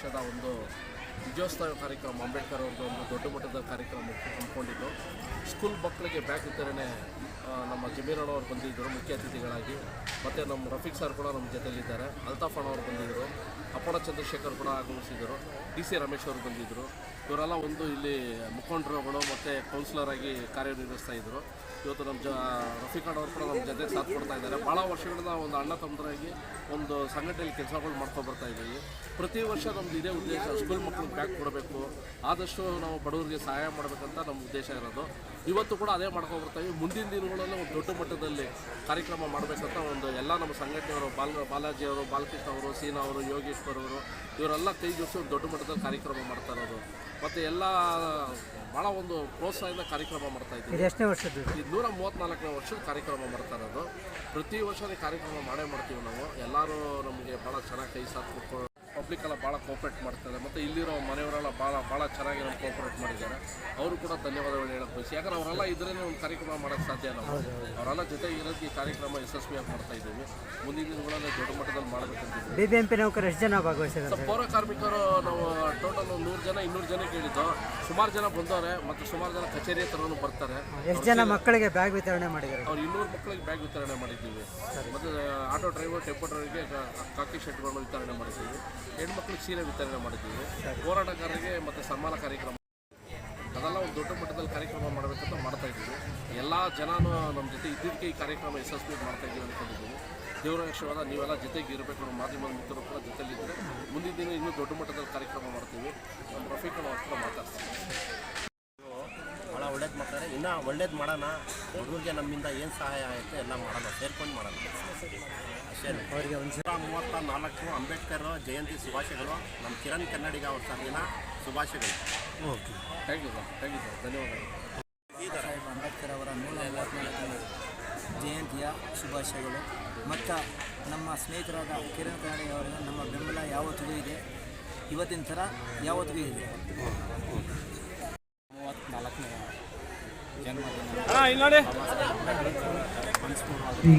说到温度。ವಿಜಯೋತ್ಸವ ಕಾರ್ಯಕ್ರಮ, ಅಂಬೇಡ್ಕರ್ ಅವ್ರದ್ದು ಒಂದು ದೊಡ್ಡ ಮಟ್ಟದ ಕಾರ್ಯಕ್ರಮ ಹಮ್ಮಿಕೊಂಡಿದ್ದು. ಸ್ಕೂಲ್ ಮಕ್ಕಳಿಗೆ ಬ್ಯಾಗ್ ವಿತರಣೆ ನಮ್ಮ ಜಮೀರಣ್ಣ ಅವರು ಬಂದಿದ್ದರು, ಮುಖ್ಯ ಅತಿಥಿಗಳಾಗಿ. ಮತ್ತು ನಮ್ಮ ರಫೀಕ್ ಸರ್ ಕೂಡ ನಮ್ಮ ಜೊತೆಯಲ್ಲಿದ್ದಾರೆ ಅಲ್ತಾಫ್ ಅಣ್ಣ ಅವರು ಬಂದಿದ್ದರು. ಅಪ್ಪಣ ಚಂದ್ರಶೇಖರ್ ಕೂಡ ಆಗಮಿಸಿದರು ಡಿ ಸಿ ರಮೇಶ್ ಅವರು ಬಂದಿದ್ದರು. ಇವರೆಲ್ಲ ಒಂದು ಇಲ್ಲಿ ಮುಖಂಡರುಗಳು ಮತ್ತು ಕೌನ್ಸಿಲರ್ ಆಗಿ ಕಾರ್ಯನಿರ್ವಹಿಸ್ತಾ ಇದ್ದರು. ಇವತ್ತು ನಮ್ಮ ಜ, ರಫೀಕ್ ಅಣ್ಣ ಅವರು ಕೂಡ ನಮ್ಮ ಜೊತೆ ಸಾಥ್ ಕೊಡ್ತಾ ಇದ್ದಾರೆ. ಭಾಳ ವರ್ಷಗಳಿಂದ ಒಂದು ಅಣ್ಣ ತಂದ್ರಾಗಿ ಒಂದು ಸಂಘಟನೆಯಲ್ಲಿ ಕೆಲಸಗಳು ಮಾಡ್ಕೊಂಡು ಬರ್ತಾ ಇದ್ದೀವಿ. ಪ್ರತಿ ವರ್ಷ ನಮ್ದು ಇದೇ ಉದ್ದೇಶ ಸ್ಕೂಲ್ ಮಕ್ಕಳಿಗೆ ಬ್ಯಾಗ್ ಕೊಡಬೇಕು. ಆದಷ್ಟು ನಾವು ಬಡವರಿಗೆ ಸಹಾಯ ಮಾಡಬೇಕಂತ ನಮ್ಮ ಉದ್ದೇಶ ಇರೋದು. ಇವತ್ತು ಕೂಡ ಅದೇ ಮಾಡ್ಕೊಬರ್ತೀವಿ ಮುಂದಿನ ದಿನಗಳಲ್ಲಿ ಒಂದು ದೊಡ್ಡ ಮಟ್ಟದಲ್ಲಿ ಕಾರ್ಯಕ್ರಮ ಮಾಡಬೇಕಂತ ಒಂದು ಎಲ್ಲ ನಮ್ಮ ಸಂಘಟನೆಯವರು ಬಾಲ ಬಾಲಾಜಿಯವರು ಬಾಲಕೃಷ್ಣ ಅವರು ಸೀನಾ ಅವರು ಯೋಗೇಶ್ವರ್ ಅವರು ಇವರೆಲ್ಲ ಕೈ ಜೋಡಿಸಿ ಒಂದು ದೊಡ್ಡ ಮಟ್ಟದಲ್ಲಿ ಕಾರ್ಯಕ್ರಮ ಮಾಡ್ತಾ ಇರೋದು. ಮತ್ತು ಎಲ್ಲ ಭಾಳ ಒಂದು ಪ್ರೋತ್ಸಾಹದಿಂದ ಕಾರ್ಯಕ್ರಮ ಮಾಡ್ತಾ ಇದ್ದೀವಿ. ಇದು ಎಷ್ಟನೇ ವರ್ಷದ್ದು? ಇದು? ಇದು ನೂರ ಮೂವತ್ತ್ನಾಲ್ಕನೇ ವರ್ಷದ ಕಾರ್ಯಕ್ರಮ ಮಾಡ್ತಾ ಇರೋದು. ಪ್ರತಿ ವರ್ಷ ಕಾರ್ಯಕ್ರಮ ಮಾಡೇ ಮಾಡ್ತೀವಿ ನಾವು. ಎಲ್ಲರೂ ನಮಗೆ ಭಾಳ ಚೆನ್ನಾಗಿ ಕೈ ಸಾಥ್ ಕೊಟ್ಟು ಪಬ್ಲಿಕ್ ಎಲ್ಲ ಭಾಳ ಕೋಪ್ರೇಟ್ ಮಾಡ್ತಾರೆ ಮತ್ತು ಇಲ್ಲಿರೋ ಮನೆಯವರೆಲ್ಲ ಭಾಳ ಭಾಳ ಚೆನ್ನಾಗಿ ನಮ್ಗೆ ಕೋಪ್ರೇಟ್ ಮಾಡಿದ್ದಾರೆ. ಅವರು ಕೂಡ ಧನ್ಯವಾದಗಳು ಹೇಳಕ್ಕೆ ಬಯಸಿ. ಯಾಕಂದ್ರೆ ಅವರೆಲ್ಲ ಇದ್ರೇ ಒಂದು ಕಾರ್ಯಕ್ರಮ ಮಾಡೋಕ್ಕೆ ಸಾಧ್ಯ ನಾವು ಅವರೆಲ್ಲ ಜೊತೆ ಇರೋದಕ್ಕೆ ಈ ಕಾರ್ಯಕ್ರಮ ಯಶಸ್ವಿಯಾಗಿ ಮಾಡ್ತಾ ಇದ್ದೀವಿ. ಮುಂದಿನ ದಿನಗಳಲ್ಲಿ ದೊಡ್ಡ ಮಟ್ಟದಲ್ಲಿ ಮಾಡಬೇಕಂತಿದ್ದೀವಿ ನೌಕರ ಎಷ್ಟು ಜನ ಭಾಗವಹಿಸಿದ್ದಾರೆ ಪೌರ ಕಾರ್ಮಿಕರು ನಾವು ಟೋಟಲ್ ನೂರು ಜನ ಇನ್ನೂರು ಜನ ಕೇಳಿದ್ದು. ಸುಮಾರು ಜನ ಬಂದವರೆ ಮತ್ತು ಸುಮಾರು ಜನ ಕಚೇರಿ ಹತ್ರನೂ ಬರ್ತಾರೆ. ಎಷ್ಟು ಜನ ಮಕ್ಕಳಿಗೆ ಬ್ಯಾಗ್ ವಿತರಣೆ ಮಾಡಿದ್ದಾರೆ? ಅವ್ರು ಇನ್ನೂರು ಮಕ್ಕಳಿಗೆ ಬ್ಯಾಗ್ ವಿತರಣೆ ಮಾಡಿದ್ದೀವಿ. ಮತ್ತು ಆಟೋ ಡ್ರೈವರ್ ಟೆಂಪೋ ಡ್ರೈವರ್ಗೆ ಕಾಕಿ ಶರ್ಟ್ಗಳನ್ನು ವಿತರಣೆ ಮಾಡಿದ್ದೀವಿ. ಹೆಣ್ಮಕ್ಳಿಗೆ ಸೀರೆ ವಿತರಣೆ ಮಾಡಿದ್ದೀವಿ. ಹೋರಾಟಗಾರರಿಗೆ ಮತ್ತು ಸನ್ಮಾನ ಕಾರ್ಯಕ್ರಮ ಅದೆಲ್ಲ ಒಂದು ದೊಡ್ಡ ಮಟ್ಟದಲ್ಲಿ ಕಾರ್ಯಕ್ರಮ ಮಾಡಬೇಕಂತ ಮಾಡ್ತಾ ಇದ್ದೀವಿ. ಎಲ್ಲ ಜನನೂ ನಮ್ಮ ಜೊತೆ ಇದ್ದಿದ್ದಕ್ಕೆ ಈ ಕಾರ್ಯಕ್ರಮ ಯಶಸ್ವಿ ಮಾಡ್ತಾ ಇದ್ದೀವಿ ಅಂದ್ಕೊಂಡಿದ್ದೀವಿ ದೇವರ ಯಕ್ಷವಾದ ನೀವೆಲ್ಲ ಜೊತೆಗೆ ಇರಬೇಕು. ನಮ್ಮ ಮಾಧ್ಯಮದ ಮಿತ್ರರು ಕೂಡ ಜೊತೆಲಿದ್ದರೆ ಮುಂದಿನ ದಿನ ಇನ್ನೂ ದೊಡ್ಡ ಮಟ್ಟದಲ್ಲಿ ಕಾರ್ಯಕ್ರಮ ಮಾಡ್ತೀವಿ. ನಮ್ಮ ರಫೀಕ್ ಅವ್ರ ಹತ್ರ ಮಾತಾಡ್ತೀವಿ ಭಾಳ ಒಳ್ಳೇದು ಮಾಡ್ತಾರೆ. ಇನ್ನೂ ಒಳ್ಳೇದು ಮಾಡೋಣ. ಹುಡುಗರಿಗೆ ನಮ್ಮಿಂದ ಏನು ಸಹಾಯ ಆಯಿತು ಎಲ್ಲ ಮಾಡೋಣ. ಸೇರ್ಕೊಂಡು ಮಾಡೋಣ. ಅಷ್ಟೇ. ಅವರಿಗೆ ಒಂದು ಮೂವತ್ತ ನಾಲ್ಕು ಅಂಬೇಡ್ಕರ್ ಜಯಂತಿ ಶುಭಾಶಯಗಳು. ನಮ್ಮ ಕಿರಣ್ ಕನ್ನಡಿಗ ಅವ್ರ ಸರ್ದಿನ ಶುಭಾಶಯಗಳು. Okay thank you sir thank you sir ಧನ್ಯವಾದಗಳು ಸಾಹೇಬ್ ಅಂಬೇಡ್ಕರ್ ಅವರ ನೂರ ಮೂವತ್ತ್ನಾಲ್ಕನೇ ಜಯಂತಿಯ ಶುಭಾಶಯಗಳು ಮತ್ತು ನಮ್ಮ ಸ್ನೇಹಿತರಾದ ಕಿರಣ್ ಕಾಣಿ ಅವರಿಂದ ನಮ್ಮ ಬೆಂಬಲ ಯಾವತ್ತಿಗೂ ಇದೆ ಇವತ್ತಿನ ಥರ ಯಾವತ್ತಿಗೂ ಇದೆ ಮೂವತ್ತ್ನಾಲ್ಕನೇ ಜನ್ಮದಿನ ಶ್ರೀ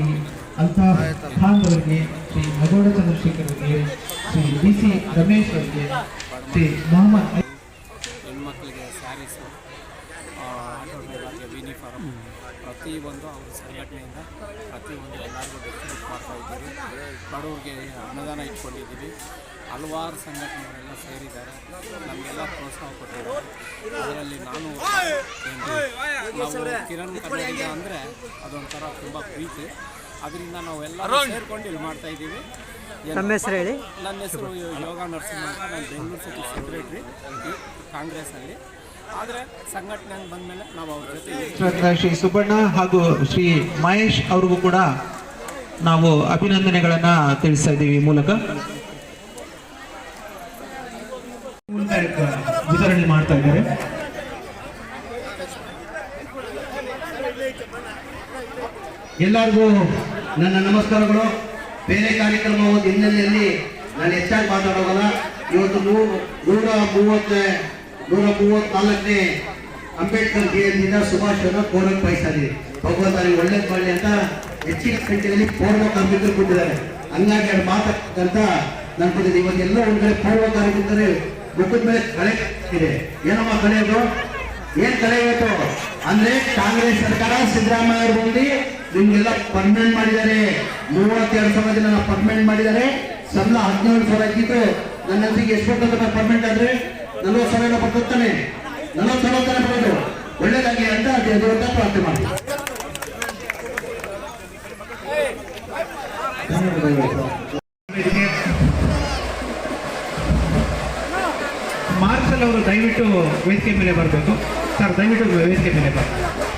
ಮಗೋಡ ಚಂದ್ರಶೇಖರ್ ಅವರಿಗೆ ಶ್ರೀ ಡಿ ಸಿ ರಮೇಶ್ ಅವರಿಗೆ ಶ್ರೀ ಮೊಹಮ್ಮದ್ ಸ್ಯಾರೀಸು ಆಟೋ ಡ್ರೈವರ್ಗೆ ಯೂನಿಫಾರ್ಮ್ ಪ್ರತಿಯೊಂದು ಅವ್ರ ಸಂಘಟನೆಯಿಂದ ಪ್ರತಿಯೊಂದು ಎಲ್ಲರಿಗೂ ಡಿಸ್ಟ್ರಿಬ್ಯೂಟ್ ಮಾಡ್ತಾ ಇದ್ದೀವಿ. ಬಡವ್ರಿಗೆ ಅನುದಾನ ಇಟ್ಕೊಂಡಿದ್ದೀವಿ. ಹಲವಾರು ಸಂಘಟನೆಗಳೆಲ್ಲ ಸೇರಿದ್ದಾರೆ. ನಮಗೆಲ್ಲ ಪ್ರೋತ್ಸಾಹ ಕೊಟ್ಟಿದ್ದಾರೆ. ಅದರಲ್ಲಿ ನಾನು ನಾವು ಕಿರಣ್ ಕನ್ನಡಿಗ ಅಂದರೆ ಅದೊಂಥರ ತುಂಬ ಪ್ರೀತಿ. ಅದರಿಂದ ನಾವು ಎಲ್ಲ ಸೇರಿಕೊಂಡು ಇಲ್ಲಿ ಮಾಡ್ತಾ ಇದ್ದೀವಿ. ನನ್ನ ಹೆಸರು ಹೇಳಿ. ನನ್ನ ಹೆಸರು ಯೋಗ ನರ್ಸಿಂಗ್ ಅಂತ. ನಾನು ಬೆಂಗಳೂರು ಸಿಟಿ ಸೆಕ್ರೆಟ್ರಿ ಕಾಂಗ್ರೆಸ್ಸಲ್ಲಿ. ಆದರೆ ಸಂಘಟನೆ ಬಂದಮೇಲೆ ನಾವು ಅವ್ರ ಜೊತೆ ಶ್ರೀ ಸುಬ್ಬಣ್ಣ ಹಾಗೂ ಶ್ರೀ ಮಹೇಶ್ ಅವ್ರಿಗೂ ಕೂಡ ನಾವು ಅಭಿನಂದನೆಗಳನ್ನ ತಿಳಿಸ್ತಾ ಇದ್ದೀವಿ ಈ ಮೂಲಕ. ವಿತರಣೆ ಮಾಡ್ತಾ ಇದ್ದಾರೆ. ಎಲ್ಲರಿಗೂ ನನ್ನ ನಮಸ್ಕಾರಗಳು. ಬೇರೆ ಕಾರ್ಯಕ್ರಮ ಒಂದು ಹಿನ್ನೆಲೆಯಲ್ಲಿ ನಾನು ಹೆಚ್ಚಾಗಿ ಮಾತಾಡೋದಲ್ಲ. ಇವತ್ತು ನೂರು ಮೂವತ್ತನೇ ನೂರ ಮೂವತ್ನಾಲ್ಕನೇ ಅಂಬೇಡ್ಕರ್ ಜಯಂತಿಯಿಂದ ಸುಭಾಷ್ ಚಂದ್ರ ಬಯಸ್ತಾ ಇದ್ದೀವಿ ಭಗವಂತ ನೀವು ಒಳ್ಳೇದು ಮಾಡಲಿ ಅಂತ ಹೆಚ್ಚಿನ ಸಂಖ್ಯೆಯಲ್ಲಿ ಪೂರ್ವ ಕಾರ್ಮಿಕರು ಕೊಟ್ಟಿದ್ದಾರೆ ಹಂಗಾಗಿ ಅವ್ರು ಮಾತಾಡ್ತಂತ ನಾನು ಕೊಟ್ಟಿದ್ದೆ ಇವತ್ತೆಲ್ಲ ಒಂದ್ ಕಡೆ ಪೂರ್ವ ಕಾರ್ಮಿಕರು ಮುಖದ ಮೇಲೆ ಕಳೆ ಇದೆ. ಏನಮ್ಮ ಕಳೆಯೋದು ಏನ್ ಕಲೆ ಇವತ್ತು? ಅಂದ್ರೆ ಕಾಂಗ್ರೆಸ್ ಸರ್ಕಾರ ಸಿದ್ದರಾಮಯ್ಯ ಬಂದು ನಿಮ್ಗೆಲ್ಲ ಪರ್ಮನೆಂಟ್ ಮಾಡಿದ್ದಾರೆ. ಮೂವತ್ತೆರಡು ಸಾವಿರ ಜನ ಪರ್ಮನೆಂಟ್ ಮಾಡಿದ್ದಾರೆ. ಸಂಬಳ ಹದಿನೇಳು ಸಾವಿರ ಇದ್ದಿತ್ತು ನನ್ನ ಅನ್ಸಿಗೆ ಎಷ್ಟು ಬರ್ತದೆ ಪರ್ಮನೆಂಟ್ ಆದ್ರೆ? ನಲ್ವತ್ತು ಸಾವಿರ ಬರ್ತಾನೆ ನಲವತ್ತು ಸಾವಿರ ತಾನೆ ಪಡೆದು ಒಳ್ಳೇದಾಗಿ ಅಂತ ದೇವರ ಪ್ರಾರ್ಥನೆ ಮಾಡಿ. ಮಾರ್ಷಲ್ ಅವರು ದಯವಿಟ್ಟು ವೇದಿಕೆ ಮೇಲೆ ಬರಬೇಕು. ಸರ್, ದಯವಿಟ್ಟು ವೇದಿಕೆ ಮೇಲೆ ಬರಬೇಕು.